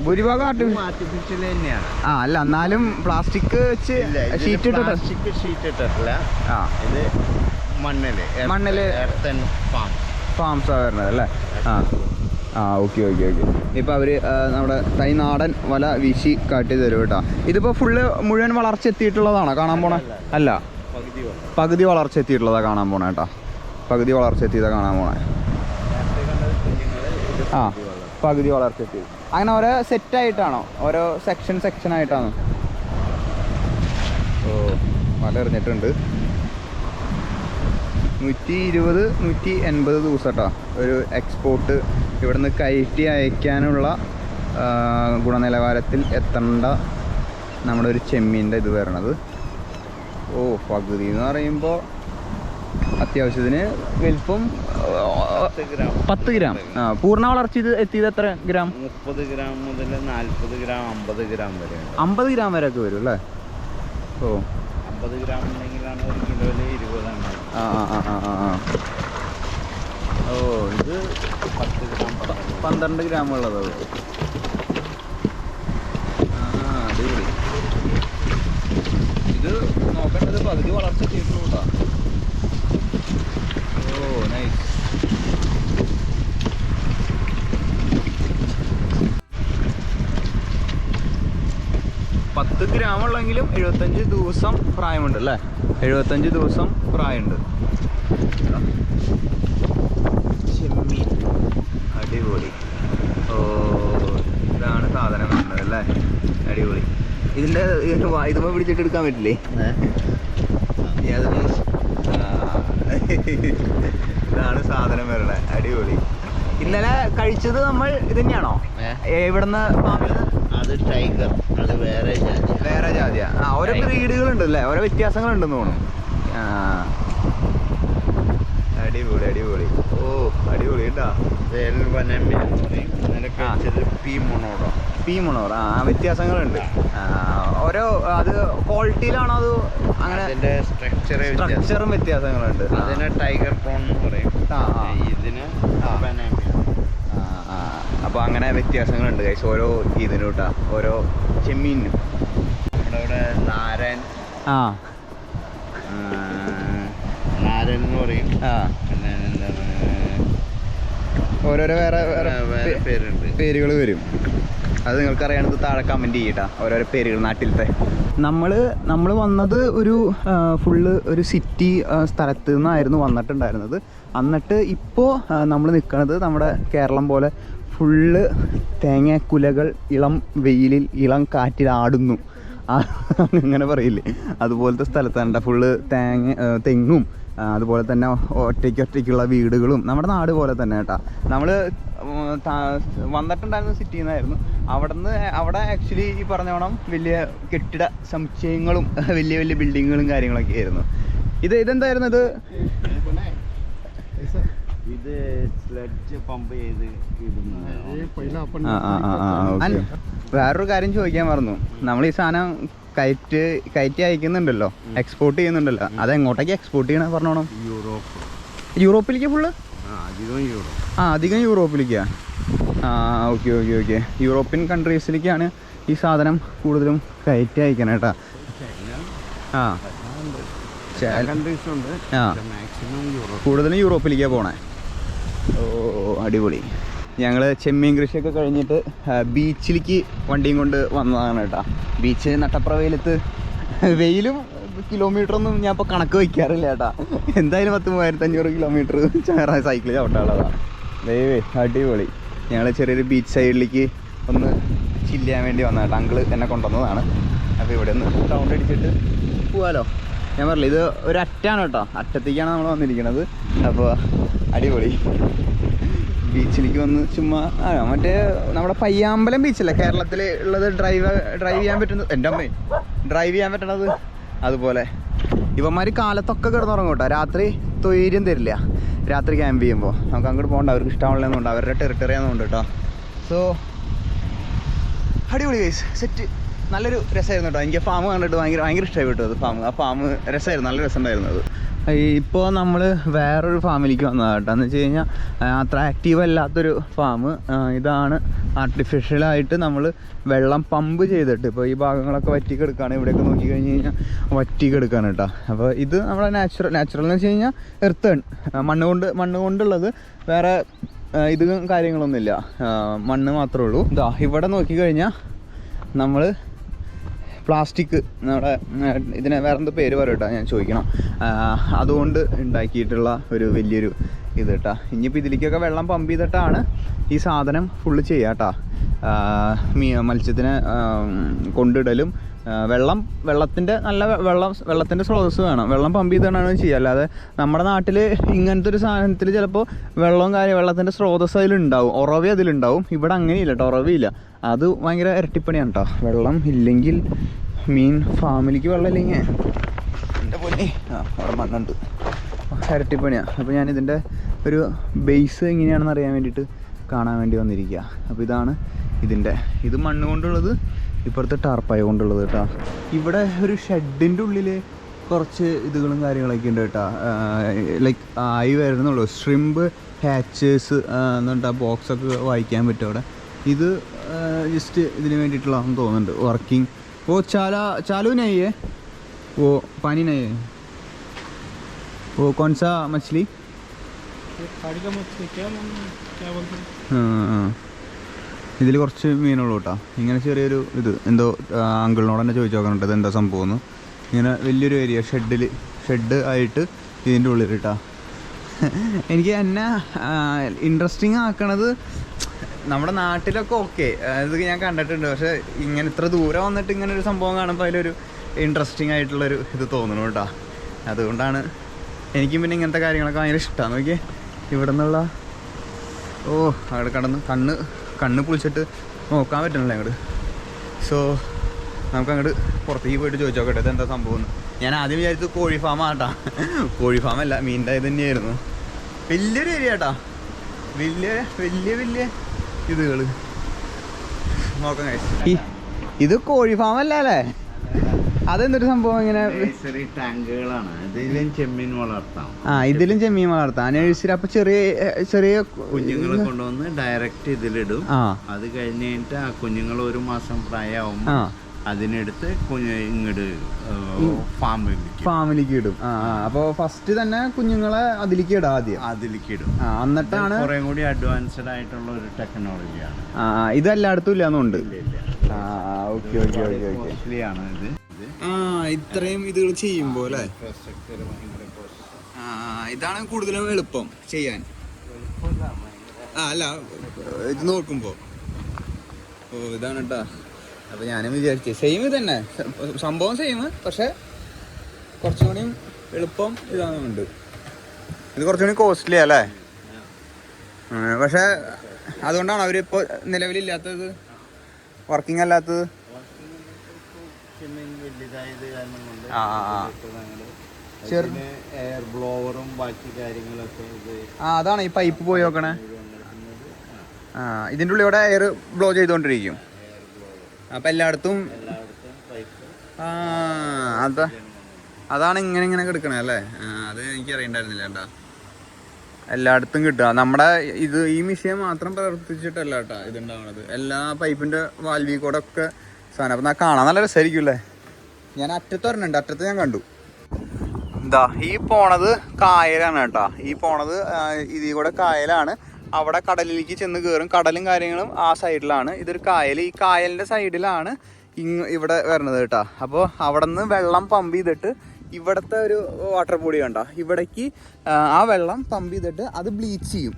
ഭൂരിഭാഗം ആർട്ടിഫിഷ്യൽ തന്നെയാണ്. ആ അല്ല എന്നാലും പ്ലാസ്റ്റിക് വെച്ച് ഷീറ്റ് ഇട്ടിട്ട് പ്ലാസ്റ്റിക് ഷീറ്റ് ഇട്ടിട്ടില്ല. ആ. ഇത് മണ്ണിൽ മണ്ണിൽ എർത്തൻ ഫാം ഫാംസാണ് വരുന്നത് അല്ലേ? ആ. ആ ഓക്കെ ഓക്കെ ഓക്കെ ഇപ്പോൾ അവർ നമ്മുടെ തൈ നാടൻ വല വീശി കാട്ടി തരും കേട്ടോ. ഇതിപ്പോൾ ഫുള്ള് മുഴുവൻ വളർച്ച എത്തിയിട്ടുള്ളതാണോ കാണാൻ പോണേ അല്ല. പകുതി വളർച്ച. എത്തിയിട്ടുള്ളതാ കാണാൻ പോണേ കേട്ടോ. പകുതി വളർച്ച എത്തിയതാ കാണാൻ പോണേ. ആ പകുതി വളർച്ച. എത്തി. അങ്ങനെ ഓരോ സെറ്റ് ആയിട്ടാണോ? ഓരോ സെക്ഷൻ സെക്ഷൻ ആയിട്ടാണോ? ഓ മല എറിഞ്ഞിട്ടുണ്ട് നൂറ്റി ഇരുപത് നൂറ്റി എൺപത് ദിവസം കേട്ടോ ഒരു എക്സ്പോർട്ട് ഇവിടുന്ന് കയറ്റി അയക്കാനുള്ള ഗുണനിലവാരത്തിൽ എത്തേണ്ട നമ്മുടെ ഒരു ചെമ്മീന്റെ ഇത് വരണത്. ഓ പകുതി എന്ന് പറയുമ്പോൾ അത്യാവശ്യത്തിന് വലിപ്പം പത്ത് ഗ്രാം. ആ പൂർണ വളർച്ച ഇത് എത്തിയത് എത്ര ഗ്രാം? മുപ്പത് ഗ്രാം മുതൽ നാൽപ്പത് ഗ്രാം അമ്പത് ഗ്രാം വരെ അമ്പത് ഗ്രാം വരെ ഒക്കെ വരും അല്ലേ? ഓ. അമ്പത് ഗ്രാം ഉണ്ടെങ്കിലാണ് ഒരു കിലോ ഇരുപത് ആ ആ ഓ ഇത് പത്ത് ഗ്രാം പന്ത്രണ്ട് ഗ്രാം ഉള്ളത് ആ അടിപൊളി ഇത് പകുതി വളർച്ച ചെയ്തിട്ടുള്ളൂ ഓ നൈസ് പത്ത് ഗ്രാം ഉള്ളെങ്കിലും എഴുപത്തഞ്ച് ദിവസം പ്രായമുണ്ട് അല്ലേ? എഴുപത്തഞ്ച് ദിവസം പ്രായമുണ്ട്. അടിപൊളി. ഓ ഇതാണ് സാധനം വരുന്നത് അല്ലേ? അടിപൊളി. ഇതിന്റെ ഇതുമ്പോൾ പിടിച്ചിട്ട് എടുക്കാൻ പറ്റില്ലേ? ആ, <laughs> ഇതാണ് സാധനം വരണേ. അടിപൊളി. ഇന്നലെ കഴിച്ചത് നമ്മൾ ഇത് തന്നെയാണോ? ഇവിടുന്ന് അത് ടൈഗർ. അത് വേറെ ജാതി വേറെ ജാതിയാ. ആ ഓരോ ബ്രീഡുകളുണ്ട് അല്ലേ? ഓരോ വ്യത്യാസങ്ങളുണ്ടെന്ന് തോന്നുന്നു. അടിപൊളി അടിപൊളി. ഓ അടിപൊളി കേട്ടാ. വേൽവനമ്യ എന്ന് പറയും. നിനക്ക് ആ. പി മൊണോടോ. പി മുണോർ ആ വ്യത്യാസങ്ങളുണ്ട്. ഓരോ അത് ക്വാളിറ്റിയിലാണോ അത് അങ്ങനെ സ്ട്രക്ചറെ വ്യത്യാസം. സ്ട്രക്ചറും വ്യത്യാസങ്ങളുണ്ട്. അതിന് ടൈഗർ പ്രോൺ എന്ന് പറയും. ഇതിന് ആ. ആ, ആ. അപ്പൊ അങ്ങനെ വ്യത്യാസങ്ങളുണ്ട് കൈസ് ഓരോ ഇതിനും കേട്ടാ ഓരോ ചെമ്മീനും നമ്മുടെ ഇവിടെ നാരൻ. ആ. നാരൻ എന്ന് പറയും. ആ. പിന്നെ എന്താ ഓരോരോ വേറെ വേറെ വേറെ പേരുണ്ട്. പേരുകൾ വരും. അത് നിങ്ങൾക്ക് അറിയണത് താഴെ കമന്റ് ചെയ്യട്ടാ ഓരോരോ പേരുകൾ നാട്ടിലത്തെ. നമ്മൾ നമ്മൾ വന്നത് ഒരു ഫുള്ള് ഒരു സിറ്റി സ്ഥലത്ത് നിന്നായിരുന്നു വന്നിട്ടുണ്ടായിരുന്നത്. എന്നിട്ട് ഇപ്പോൾ നമ്മൾ നിൽക്കുന്നത് നമ്മുടെ കേരളം പോലെ ഫുള്ള് തേങ്ങാക്കുലകൾ ഇളം വെയിലിൽ ഇളം കാറ്റിൽ ആടുന്നു. അങ്ങനെ പറയില്ലേ. അതുപോലത്തെ സ്ഥലത്താണ് ഫുള്ള് തേങ്ങ തെങ്ങും അതുപോലെ തന്നെ ഒറ്റയ്ക്ക് ഒറ്റയ്ക്കുള്ള വീടുകളും നമ്മുടെ നാട് പോലെ തന്നെ കേട്ടാ. നമ്മൾ വന്നിട്ടുണ്ടായിരുന്ന സിറ്റിയിൽ നിന്നായിരുന്നു അവിടെ നിന്ന് അവിടെ ആക്ച്വലി ഈ പറഞ്ഞോണം വലിയ കെട്ടിട സമുച്ചയങ്ങളും വലിയ വലിയ ബിൽഡിങ്ങുകളും കാര്യങ്ങളൊക്കെ ആയിരുന്നു. ഇത് ഇതെന്തായിരുന്നു ഇത്? ഇത് സ്ലഡ്ജ് പമ്പ് ചെയ്ത് വേറൊരു കാര്യം ചോദിക്കാൻ പറഞ്ഞു നമ്മൾ ഈ സാധനം കയറ്റ് കയറ്റി അയക്കുന്നുണ്ടല്ലോ. എക്സ്പോർട്ട് ചെയ്യുന്നുണ്ടല്ലോ. അത് എങ്ങോട്ടേക്ക് എക്സ്പോർട്ട് ചെയ്യണ പറഞ്ഞോണം? യൂറോപ്പ്. യൂറോപ്പിലേക്ക് ഫുള്ള് ആ അധികം യൂറോപ്പിലേക്കാ? ആ ഓക്കെ ഓക്കെ ഓക്കെ യൂറോപ്യൻ കൺട്രീസിലേക്കാണ് ഈ സാധനം കൂടുതലും കയറ്റി അയക്കണം കേട്ടാ ആ. ആ. കൂടുതലും യൂറോപ്പിലേക്കാണ് പോണേ. ഓ അടിപൊളി. ഞങ്ങൾ ചെമ്മീൻ കൃഷിയൊക്കെ കഴിഞ്ഞിട്ട് ബീച്ചിലേക്ക് വണ്ടിയും കൊണ്ട് വന്നതാണ് കേട്ടോ. ബീച്ച് നട്ടപ്രവയിലത്ത് വെയിലും കിലോമീറ്റർ ഒന്നും ഞാൻ ഇപ്പോൾ കണക്ക് വയ്ക്കാറില്ല ചേട്ടാ എന്തായാലും പത്ത് മൂവായിരത്തി അഞ്ഞൂറ് കിലോമീറ്റർ സൈക്കിൾ ചവിട്ടാനുള്ളതാണ് ദൈവേ അടിപൊളി. ഞങ്ങൾ ചെറിയൊരു ബീച്ച് സൈഡിലേക്ക് ഒന്ന് ചില്ല് ചെയ്യാൻ വേണ്ടി വന്ന കേട്ടോ. അങ്കിൾ എന്നെ കൊണ്ടുവന്നതാണ്. അപ്പോൾ ഇവിടെ ഒന്ന് റൗണ്ട് അടിച്ചിട്ട് പോവാലോ. ഞാൻ പറഞ്ഞില്ല ഇത് ഒരു അറ്റാണ് കേട്ടോ. അറ്റത്തേക്കാണ് നമ്മൾ വന്നിരിക്കുന്നത് അപ്പോൾ അടിപൊളി. ബീച്ചിലേക്ക് വന്ന് ചുമ്മാ ആ മറ്റേ നമ്മുടെ പയ്യാമ്പലം ബീച്ചല്ലേ കേരളത്തിൽ ഉള്ളത് ഡ്രൈവ് ഡ്രൈവ് ചെയ്യാൻ പറ്റുന്നത് എന്റെ അമ്മേ ഡ്രൈവ് ചെയ്യാൻ പറ്റണത് അതുപോലെ. ഇവന്മാർ കാലത്തൊക്കെ കിടന്നുറങ്ങും രാത്രി തൊയ്ര്യം തരില്ല. രാത്രി ക്യാമ്പ് ചെയ്യുമ്പോൾ നമുക്ക് അങ്ങോട്ട് പോകണ്ട. അവർക്ക് ഇഷ്ടമുള്ളതെന്നുണ്ട് അവരുടെ ടെറിട്ടറി ആണെന്നുണ്ട് കേട്ടോ. സോ അടിപൊളി ഗൈസ് സെറ്റ് നല്ലൊരു രസമായിരുന്നു കേട്ടോ. എനിക്ക് ഫാം കണ്ടിട്ട് ഭയങ്കര ഭയങ്കര ഇഷ്ടമായി കേട്ടോ അത് ഫാം ആ ഫാം രസമായിരുന്നു. നല്ല രസമുണ്ടായിരുന്നു അത്. ഇപ്പോൾ നമ്മൾ വേറൊരു ഫാമിലേക്ക് വന്നതാണ് കേട്ടോ. എന്ന് വെച്ച് കഴിഞ്ഞാൽ അത്ര ആക്റ്റീവ് അല്ലാത്തൊരു ഫാം ഇതാണ് ആർട്ടിഫിഷ്യലായിട്ട് നമ്മൾ വെള്ളം പമ്പ് ചെയ്തിട്ട് ഇപ്പോൾ ഈ ഭാഗങ്ങളൊക്കെ വറ്റി കിടക്കുകയാണ് ഇവിടെയൊക്കെ നോക്കി കഴിഞ്ഞ് കഴിഞ്ഞാൽ വറ്റി കിടക്കുകയാണ് കേട്ടോ. അപ്പോൾ ഇത് നമ്മുടെ നാച്ചുറൽ നാച്ചുറൽ എന്ന് വെച്ച് കഴിഞ്ഞാൽ എർത്തേൺ മണ്ണ് കൊണ്ട് മണ്ണ് കൊണ്ടുള്ളത് വേറെ ഇതും കാര്യങ്ങളൊന്നുമില്ല. മണ്ണ് മാത്രമേ ഉള്ളൂ. ഇതാ ഇവിടെ നോക്കിക്കഴിഞ്ഞാൽ നമ്മൾ പ്ലാസ്റ്റിക് നമ്മുടെ ഇതിനെ വേറെ എന്തോ പേര് പറയട്ടോ ഞാൻ ചോദിക്കണം. അതുകൊണ്ട് ഉണ്ടാക്കിയിട്ടുള്ള ഒരു വലിയൊരു ഇത് കേട്ടാ. ഇനിയിപ്പോൾ ഇതിലേക്കൊക്കെ വെള്ളം പമ്പ് ചെയ്തിട്ടാണ് ഈ സാധനം ഫുള്ള് ചെയ്യുക കേട്ടോ. മത്സ്യത്തിനെ കൊണ്ടിടലും. വെള്ളം വെള്ളത്തിന്റെ നല്ല വെള്ളം വെള്ളത്തിന്റെ സ്രോതസ് വേണം. വെള്ളം പമ്പ് ചെയ്തിട്ടാണ് ചെയ്യുക. അല്ലാതെ നമ്മുടെ നാട്ടിൽ ഇങ്ങനത്തെ ഒരു സാധനത്തിൽ ചിലപ്പോൾ വെള്ളവും കാര്യം വെള്ളത്തിന്റെ സ്രോതസ്സ് അതിലുണ്ടാവും. ഉറവി അതിലുണ്ടാവും. ഇവിടെ അങ്ങനെയില്ല കേട്ടോ ഉറവിയില്ല അത് ഭയങ്കര ഇരട്ടിപ്പണിയാണ് കേട്ടോ വെള്ളം ഇല്ലെങ്കിൽ മീൻ ഫാമിലിക്ക് വെള്ളം ഇല്ലെങ്കിൽ. എന്റെ പൊന്നെ. ആ അവിടെ മണ്ണുണ്ട്. ഇരട്ടിപ്പണിയാണ് അപ്പോൾ ഞാൻ ഇതിന്റെ ഒരു ബേസ് എങ്ങനെയാണെന്ന് അറിയാൻ വേണ്ടിയിട്ട് കാണാൻ വേണ്ടി വന്നിരിക്കുക അപ്പോൾ ഇതാണ് ഇതിന്റെ ഇത് മണ്ണ് കൊണ്ടുള്ളത് ഇപ്പുറത്തെ ടാർപ്പായ കൊണ്ടുള്ളത് കേട്ടോ ഇവിടെ ഒരു ഷെഡിന്റെ ഉള്ളിൽ കുറച്ച് ഇതുകളും കാര്യങ്ങളൊക്കെ ഉണ്ട് കേട്ടോ ലൈക്ക് ആയി വരുന്നുള്ളൂ. സ്ട്രിംബ് ഹാച്ചേഴ്സ് എന്നിട്ട് ബോക്സൊക്കെ വായിക്കാൻ പറ്റും അവിടെ. ഇത് ജസ്റ്റ് ഇതിന് വേണ്ടിയിട്ടുള്ളതെന്ന് തോന്നുന്നുണ്ട്. വർക്കിംഗ് ഓ ചാല ചാലുവിനായിയേ ഓ പാനിനായേ ഓ കോൺസാ മച്ചിലി. ഇതിൽ കുറച്ച് മീനുള്ളൂ കേട്ടോ. ഇങ്ങനെ ചെറിയൊരു ഇത്. എന്തോ അങ്കിളിനോട് തന്നെ ചോദിച്ചു നോക്കണം ഇത് എന്താ സംഭവം എന്ന് ഇങ്ങനെ വലിയൊരു ഏരിയ ഷെഡിൽ ഷെഡ് ആയിട്ട് ഇതിന്റെ ഉള്ളിൽ കേട്ടോ എനിക്ക് എന്നെ ഇൻട്രസ്റ്റിംഗ് ആക്കണത് നമ്മുടെ നാട്ടിലൊക്കെ ഓക്കെ അത് ഞാൻ കണ്ടിട്ടുണ്ട്. പക്ഷെ ഇങ്ങനെ ഇത്ര ദൂരം വന്നിട്ട് ഇങ്ങനെ ഒരു സംഭവം കാണുമ്പോൾ അതിലൊരു ഇൻട്രസ്റ്റിംഗ് ആയിട്ടുള്ളൊരു ഇത് തോന്നണു കേട്ടോ അതുകൊണ്ടാണ് എനിക്കും പിന്നെ ഇങ്ങനത്തെ കാര്യങ്ങളൊക്കെ ഭയങ്കര ഇഷ്ടമാണ് നോക്കിയേ ഇവിടെ നിന്നുള്ള ഓ അവിടെ കടന്ന് കണ്ണ് കണ്ണ് കുളിച്ചിട്ട് നോക്കാൻ പറ്റണല്ലോ അങ്ങോട്ട് സോ നമുക്ക് അങ്ങോട്ട് പുറത്തേക്ക് പോയിട്ട് ചോദിച്ചു നോക്കട്ടെ എന്താ സംഭവം ഞാൻ ആദ്യം വിചാരിച്ചത് കോഴി ഫാം ആട്ടാ കോഴി ഫാം അല്ല മീന്റെ ഇത് തന്നെയായിരുന്നു. വലിയൊരു ഏരിയ കേട്ടാ വലിയ വലിയ വലിയ ഇതുകൾ നോക്കാം ഇത് കോഴി ഫാം അല്ല അല്ലേ? അതെന്തൊരു സംഭവം ഇങ്ങനെ? ചെറിയ ടാങ്കുകളാണ് ഇതിലും ചെമ്മീൻ വളർത്താം. ആ ഇതിലും ചെമ്മീൻ വളർത്താം. നഴ്സറി അപ്പൊ ചെറിയ ചെറിയ കുഞ്ഞുങ്ങളെ കൊണ്ടുവന്ന് ഡയറക്റ്റ് ഇതിലിടും. അത് കഴിഞ്ഞ് കഴിഞ്ഞിട്ട് ആ കുഞ്ഞുങ്ങൾ ഒരു മാസം പ്രായമാകുമ്പോൾ ആ. അതിനെടുത്ത് ഇങ്ങോട്ട് ഫാമിൽ ഫാമിലിക്ക്. ഇടും. ആ അപ്പോൾ ഫസ്റ്റ് തന്നെ കുഞ്ഞുങ്ങളെ അതിലേക്ക് ഇടാം ആദ്യം. അതിലേക്ക് ഇടും. എന്നിട്ടാണ് കുറെ കൂടി അഡ്വാൻസ്ഡ് ആയിട്ടുള്ള ഒരു ടെക്നോളജിയാണ് ആ ഇത് എല്ലായിടത്തും ഇല്ലാന്നുണ്ട് ആ ഓക്കെ ഓക്കെ ഓക്കെ ഓക്കെ. ആണ് ഇത്. ആ ഇത്രയും ഇതുകൾ ചെയ്യുമ്പോൾ അല്ലേ? ആ ഇതാണ് കൂടുതലും എളുപ്പം ചെയ്യാൻ. ആ അല്ല ഇത് നോക്കുമ്പോൾ ഓ ഇതാണ് കേട്ടാ അപ്പോൾ ഞാനും വിചാരിച്ചു സെയിം ഇതന്നെ. തന്നെ സംഭവം സെയിം പക്ഷെ കുറച്ചുകൂടി എളുപ്പം ഇതാകുന്നുണ്ട് ഇത് കുറച്ചുകൂടി കോസ്റ്റ്ലി അല്ലേ? പക്ഷെ അതുകൊണ്ടാണ് അവരിപ്പോൾ നിലവിലില്ലാത്തത്? വർക്കിംഗ് അല്ലാത്തത്? ആ എയർ ബ്ലോവറും ബാക്കി കാര്യങ്ങളൊക്കെ ആ അതാണ് ഈ പൈപ്പ് പോയി നോക്കണേ. ആ, ഇതിന്റെ ഉള്ളിൽ ഉള്ളിലൂടെ എയർ ബ്ലോ ചെയ്തുകൊണ്ടിരിക്കും. അപ്പം എല്ലായിടത്തും ആ അതാ അതാണ് ഇങ്ങനെ ഇങ്ങനെ കിടക്കണേ അല്ലേ? അത് എനിക്ക് അറിയണ്ടായിരുന്നില്ല കേട്ടോ. എല്ലായിടത്തും കിട്ടുക നമ്മുടെ ഇത് ഈ മിഷീൻ മാത്രം പ്രവർത്തിച്ചിട്ടല്ല കേട്ടോ ഇതുണ്ടാവണത്. എല്ലാ പൈപ്പിന്റെ വാൽവി കൂടെ ഒക്കെ സാധനം. അപ്പം കാണാൻ നല്ല രസമായിരിക്കും അല്ലേ? ഞാൻ അറ്റത്ത് ഒരെണ്ണുണ്ട്. അറ്റത്ത് ഞാൻ കണ്ടു. എന്താ ഈ പോണത് കായലാണ് കേട്ടോ. ഈ പോണത് ഇതിൽ കൂടെ കായലാണ്. അവിടെ കടലിലേക്ക് ചെന്ന് കയറും കടലും കാര്യങ്ങളും ആ സൈഡിലാണ് ഇതൊരു കായൽ. ഈ കായലിന്റെ സൈഡിലാണ് ഇങ് ഇവിടെ വരണത് കേട്ടോ. അപ്പോൾ അവിടെ നിന്ന് വെള്ളം പമ്പ് ചെയ്തിട്ട് ഇവിടുത്തെ ഒരു വാട്ടർ ബോഡി കണ്ടോ. ഇവിടേക്ക് ആ, വെള്ളം പമ്പ് ചെയ്തിട്ട് അത് ബ്ലീച്ച് ചെയ്യും.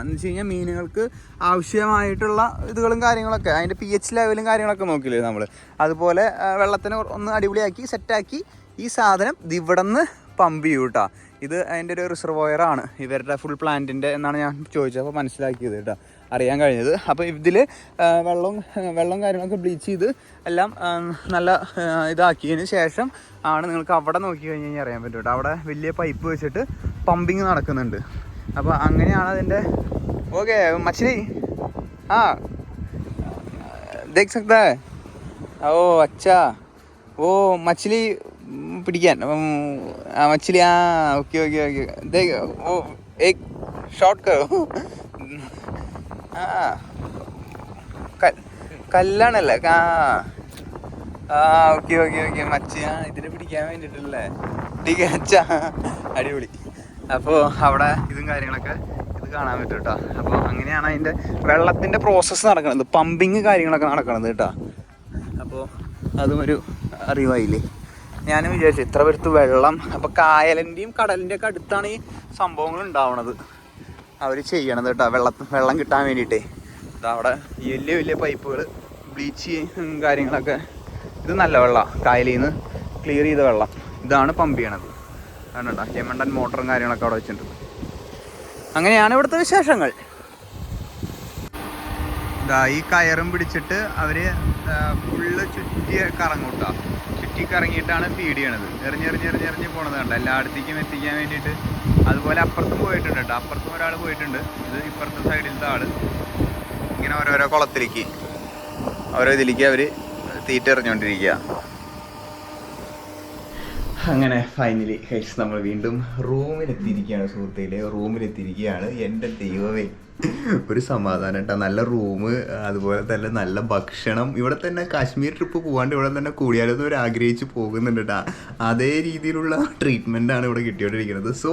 എന്ന് വെച്ച് കഴിഞ്ഞാൽ മീനുകൾക്ക് ആവശ്യമായിട്ടുള്ള ഇതുകളും കാര്യങ്ങളൊക്കെ അതിന്റെ പി എച്ച് ലെവലും കാര്യങ്ങളൊക്കെ നോക്കില്ലേ നമ്മൾ അതുപോലെ വെള്ളത്തിന് ഒന്ന് അടിപൊളിയാക്കി സെറ്റാക്കി ഈ സാധനം ഇത് ഇവിടെ നിന്ന് പമ്പ് ചെയ്യും കേട്ടോ. ഇത് അതിൻ്റെ ഒരു റിസർവോയർ ആണ് ഇവരുടെ ഫുൾ പ്ലാന്റിൻ്റെ എന്നാണ് ഞാൻ ചോദിച്ചത് അപ്പോൾ മനസ്സിലാക്കിയത് കേട്ടോ അറിയാൻ കഴിഞ്ഞത് അപ്പോൾ ഇതിൽ വെള്ളവും വെള്ളവും കാര്യങ്ങളൊക്കെ ബ്ലീച്ച് ചെയ്ത് എല്ലാം ആ, നല്ല ആ, ഇതാക്കിയതിന് ശേഷം ആണ് നിങ്ങൾക്ക് അവിടെ നോക്കി കഴിഞ്ഞ് കഴിഞ്ഞാൽ അറിയാൻ പറ്റും കേട്ടോ അവിടെ വലിയ പൈപ്പ് വെച്ചിട്ട് പമ്പിങ് നടക്കുന്നുണ്ട് അപ്പോൾ അങ്ങനെയാണ് അതിൻ്റെ ഓക്കെ മച്ചിലി ആ देख सकता है ओ अच्छा वो मछली പിടിക്കാൻ. മച്ചിലി ആ ഓക്കെ ഓക്കെ ഓക്കെ ഓ ഏക് ഷോർട്ട് കോ ആ കല്ലാണല്ലേ? ആ ആ ഓക്കെ ഓക്കെ ഓക്കെ മച്ചി ആ ഇതിനെ പിടിക്കാൻ വേണ്ടിയിട്ടല്ലേ? ഡിഗ്രി അടിപൊളി. അപ്പോൾ അവിടെ ഇതും കാര്യങ്ങളൊക്കെ ഇത് കാണാൻ പറ്റും കേട്ടോ അപ്പോൾ അങ്ങനെയാണ് അതിന്റെ വെള്ളത്തിന്റെ പ്രോസസ്സ് നടക്കുന്നത്. പമ്പിങ് കാര്യങ്ങളൊക്കെ നടക്കുന്നത് കേട്ടോ അപ്പോൾ അതും ഒരു അറിവായില്ലേ? ഞാനും വിചാരിച്ചു ഇത്ര പേർത്ത് വെള്ളം അപ്പോൾ കായലിന്റെയും കടലിന്റെ ഒക്കെ അടുത്താണ് ഈ സംഭവങ്ങൾ ഉണ്ടാവണത്. അവർ ചെയ്യണത് കേട്ടോ വെള്ളം വെള്ളം കിട്ടാൻ വേണ്ടിയിട്ടേ. ഇതാ അവിടെ വലിയ വലിയ പൈപ്പുകൾ ബ്ലീച്ച് കാര്യങ്ങളൊക്കെ. ഇത് നല്ല വെള്ളമാണ് കായലിൽ നിന്ന് ക്ലിയർ ചെയ്ത വെള്ളം. ഇതാണ് പമ്പ് ചെയ്യണത്. കണ്ടോ യമണ്ടൻ മോട്ടറും കാര്യങ്ങളൊക്കെ അവിടെ വെച്ചിട്ടുണ്ട്. അങ്ങനെയാണ് ഇവിടുത്തെ വിശേഷങ്ങൾ. ഈ കയറും പിടിച്ചിട്ട് അവർ ഫുള്ള് ചുറ്റിയ കറങ്ങൂട്ടാ. ചുറ്റി കറങ്ങിയിട്ടാണ് ഫീഡ് ചെയ്യണത് എറിഞ്ഞെറിഞ്ഞെറിഞ്ഞെറിഞ്ഞ് എറിഞ്ഞെറിഞ്ഞ് പോണത് കണ്ട? എല്ലായിടത്തേക്കും എത്തിക്കാൻ വേണ്ടിയിട്ട്. അതുപോലെ അപ്പുറത്തും പോയിട്ടുണ്ട് കേട്ടോ. അപ്പുറത്തും ഒരാൾ പോയിട്ടുണ്ട്. ഇത് ഇപ്പുറത്തെ സൈഡിലത്തെ ആൾ ഇങ്ങനെ ഓരോരോ കുളത്തിലേക്ക് ഓരോ ഇതിലേക്ക് അവർ തീറ്റ എറിഞ്ഞുകൊണ്ടിരിക്കുക അങ്ങനെ ഫൈനലി കഴിച്ച് നമ്മൾ വീണ്ടും റൂമിലെത്തിയിരിക്കുകയാണ് സുഹൃത്തുക്കളെ. റൂമിലെത്തിയിരിക്കുകയാണ് എന്റെ ദൈവമേ. ഒരു സമാധാനം കേട്ടോ നല്ല റൂം അതുപോലെ തന്നെ നല്ല ഭക്ഷണം. ഇവിടെ തന്നെ കാശ്മീർ ട്രിപ്പ് പോകാണ്ട് ഇവിടെ തന്നെ കൂടിയാലൊന്നും അവർ ആഗ്രഹിച്ച് പോകുന്നുണ്ട് കേട്ടോ അതേ രീതിയിലുള്ള ട്രീറ്റ്മെന്റ് ആണ് ഇവിടെ കിട്ടിയോണ്ടിരിക്കുന്നത് സോ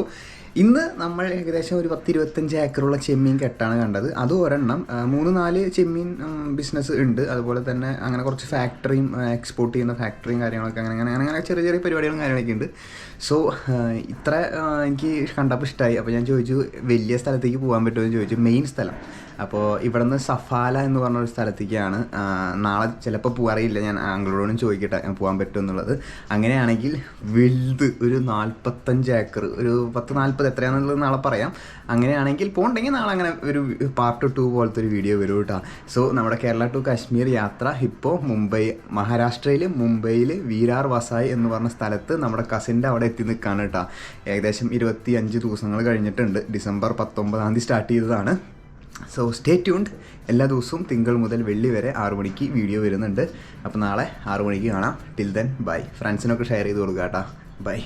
ഇന്ന് നമ്മൾ ഏകദേശം ഒരു പത്ത് ഇരുപത്തഞ്ച് ഏക്കറുള്ള ചെമ്മീൻ കെട്ടാണ് കണ്ടത്. അത് ഒരെണ്ണം മൂന്ന് നാല് ചെമ്മീൻ ബിസിനസ് ഉണ്ട്. അതുപോലെ തന്നെ അങ്ങനെ കുറച്ച് ഫാക്ടറിയും എക്സ്പോർട്ട് ചെയ്യുന്ന ഫാക്ടറിയും കാര്യങ്ങളൊക്കെ അങ്ങനെ അങ്ങനെ അങ്ങനെ ചെറിയ ചെറിയ പരിപാടികളും കാര്യങ്ങളൊക്കെ ഉണ്ട്. സോ ഇത്ര എനിക്ക് കണ്ടപ്പോൾ ഇഷ്ടമായി അപ്പോൾ ഞാൻ ചോദിച്ചു വലിയ സ്ഥലത്തേക്ക് പോകാൻ പറ്റുമോ? എന്ന് ചോദിച്ചു മെയിൻ സ്ഥലം. അപ്പോൾ ഇവിടെ നിന്ന് സഫാല എന്ന് പറഞ്ഞ ഒരു സ്ഥലത്തേക്കാണ് നാളെ ചിലപ്പോൾ പോകാറില്ല ഞാൻ ആംഗ്ലോടും ചോദിക്കട്ടെ ഞാൻ പോകാൻ പറ്റും എന്നുള്ളത്. അങ്ങനെയാണെങ്കിൽ വലുത് ഒരു നാൽപ്പത്തഞ്ച് ഏക്കർ ഒരു പത്ത് നാൽപ്പത് എത്രയാണെന്നുള്ളത് നാളെ പറയാം. അങ്ങനെയാണെങ്കിൽ പോകണ്ടെങ്കിൽ നാളെ അങ്ങനെ ഒരു പാർട്ട് ടു പോലത്തെ ഒരു വീഡിയോ വരും കേട്ടോ സോ നമ്മുടെ കേരള ടു കാശ്മീർ യാത്ര ഇപ്പോൾ മുംബൈ മഹാരാഷ്ട്രയിൽ മുംബൈയിൽ വീരാർ വസായി എന്ന് പറഞ്ഞ സ്ഥലത്ത് നമ്മുടെ കസിന്റെ അവിടെ എത്തി നിൽക്കാണ് കേട്ടോ ഏകദേശം ഇരുപത്തി അഞ്ച് ദിവസങ്ങൾ കഴിഞ്ഞിട്ടുണ്ട്. ഡിസംബർ പത്തൊമ്പതാം തീയതി സ്റ്റാർട്ട് ചെയ്തതാണ്. സോ സ്റ്റേ ട്യൂൺഡ് എല്ലാ ദിവസവും തിങ്കൾ മുതൽ വെള്ളി വരെ ആറു മണിക്ക് വീഡിയോ വരുന്നുണ്ട്. അപ്പോൾ നാളെ ആറു മണിക്ക് കാണാം. ടിൽ ദെൻ ബൈ ഫ്രണ്ട്സിനൊക്കെ ഷെയർ ചെയ്ത് കൊടുക്കാം കേട്ടോ ബൈ